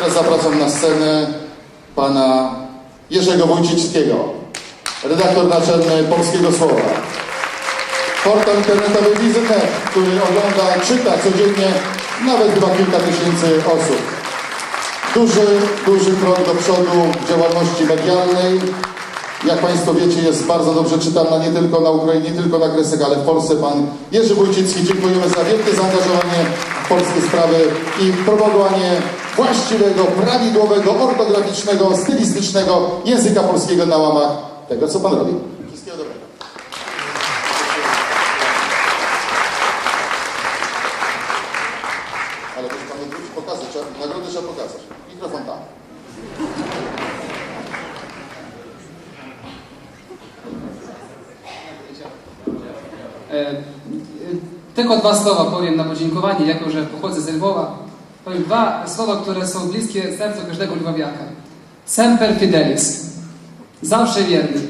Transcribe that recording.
Teraz zapraszam na scenę pana Jerzego Wójcickiego, redaktor naczelny Polskiego Słowa. Portal internetowy Wizynet, który ogląda, czyta codziennie nawet chyba kilka tysięcy osób. Duży, duży krok do przodu działalności medialnej. Jak Państwo wiecie, jest bardzo dobrze czytana nie tylko na Ukrainie, nie tylko na Kresach, ale w Polsce. Pan Jerzy Wójcicki, dziękujemy za wielkie zaangażowanie w polskie sprawy i propagowanie właściwego, prawidłowego, ortograficznego, stylistycznego języka polskiego na łamach tego, co Pan robi. Wszystkiego dobrego. Ale proszę Panu wrócić, pokazać, nagrody trzeba pokazać. Mikrofon tam. E, e, Tylko dwa słowa powiem na podziękowanie, jako że pochodzę z Lwowa. Powiem dwa słowa, które są bliskie sercu każdego lwowiaka. Semper fidelis. Zawsze wierny.